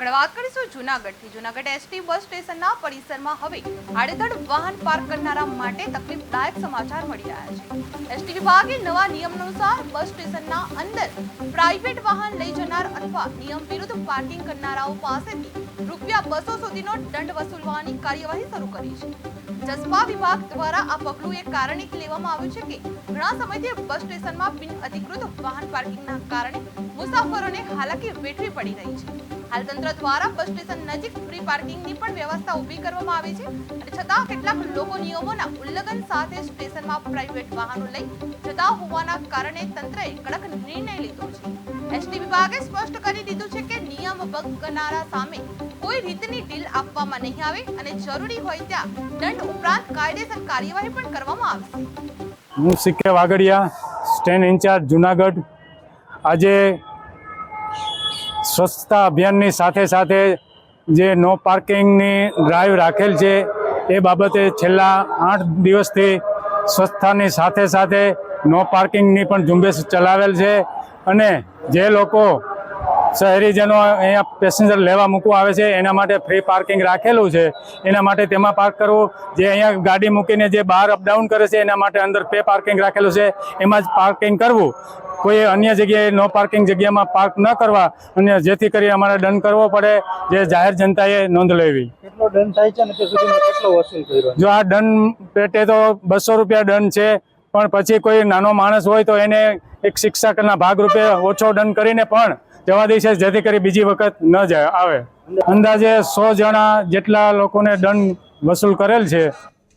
આગળ વાત કરીશું જુનાગઢથી. જુનાગઢ એસટી બસ સ્ટેશનના પરિસરમાં હવે આડેધડ વાહન પાર્ક કરનારા માટે તકલીફદાયક સમાચાર મળી રહ્યા છે. એસટી વિભાગે નવા નિયમ અનુસાર બસ સ્ટેશનના અંદર પ્રાઇવેટ વાહન લઈ જનાર અથવા નિયમ વિરુદ્ધ પાર્કિંગ કરનારાઓ પાસેથી રૂપિયા બસો સુધીનો દંડ વસૂલવાની કાર્યવાહી શરૂ કરી છે. જસપા વિભાગ દ્વારા આ પગલું એ કારણે લેવામાં આવ્યું છે કે ઘણા સમયથી બસ સ્ટેશનમાં બિન અધિકૃત વાહન પાર્કિંગના કારણે મુસાફરોને હાલાકી વેઠવી પડી રહી છે. હાલ તંત્ર દ્વારા બસ સ્ટેશન નજીક ફ્રી પાર્કિંગની પણ વ્યવસ્થા ઊભી કરવામાં આવી છે અને છતાં કેટલાક લોકો નિયમોના ઉલ્લંઘન સાથે સ્ટેશનમાં પ્રાઇવેટ વાહનો લઈ જતા હોવાના કારણે તંત્રએ કડક નિર્ણય લીધો છે. એસટી વિભાગે સ્પષ્ટ કરી દીધું છે કે નિયમ ભંગ કરનારા સામે કોઈ રીતની ડીલ આપવામાં નહીં આવે અને જરૂરી હોય ત્યાં દંડ ઉપરાંત કાયદેસર કાર્યવાહી પણ કરવામાં આવશે હું સિક્કે વાગડિયા સ્ટેન્ડ ઇન્ચાર્જ જુનાગઢ આજે સ્વચ્છતા અભિયાનની સાથે સાથે જે નો પાર્કિંગની ડ્રાઈવ રાખેલ છે, એ બાબતે છેલ્લા આઠ દિવસથી સ્વચ્છતાની સાથે સાથે નો પાર્કિંગની પણ ઝુંબેશ ચલાવેલ છે. અને જે લોકો શહેરીજનો અહીંયા પેસેન્જર લેવા મૂકવા આવે છે એના માટે ફ્રી પાર્કિંગ રાખેલું છે. એના માટે તેમાં પાર્ક કરવું જે અહીંયા ગાડી મૂકીને જે બહાર અપડાઉન કરે છે એના માટે અંદર પે પાર્કિંગ રાખેલું છે. એમાં જ પાર્કિંગ કરવું. કોઈ અન્ય જગ્યાએ નો પાર્કિંગ જગ્યામાં પાર્ક ન કરવા અને જેથી કરી અમારે દંડ કરવો પડે જે જાહેર જનતાએ નોંધ લેવી. કેટલો દંડ થાય છે ને તે સુધીમાં કેટલો વસૂલ કર્યો? જો આ દંડ પેટે તો બસો રૂપિયા દંડ છે પણ પછી કોઈ નાનો માણસ હોય તો એને એક શિક્ષકના ભાગરૂપે ઓછો દંડ કરીને પણ જવા દે છે જેથી કરી બીજી વખત ન જાય, આવે. અંદાજે સો જણા જેટલા લોકોને દંડ વસૂલ કરેલ છે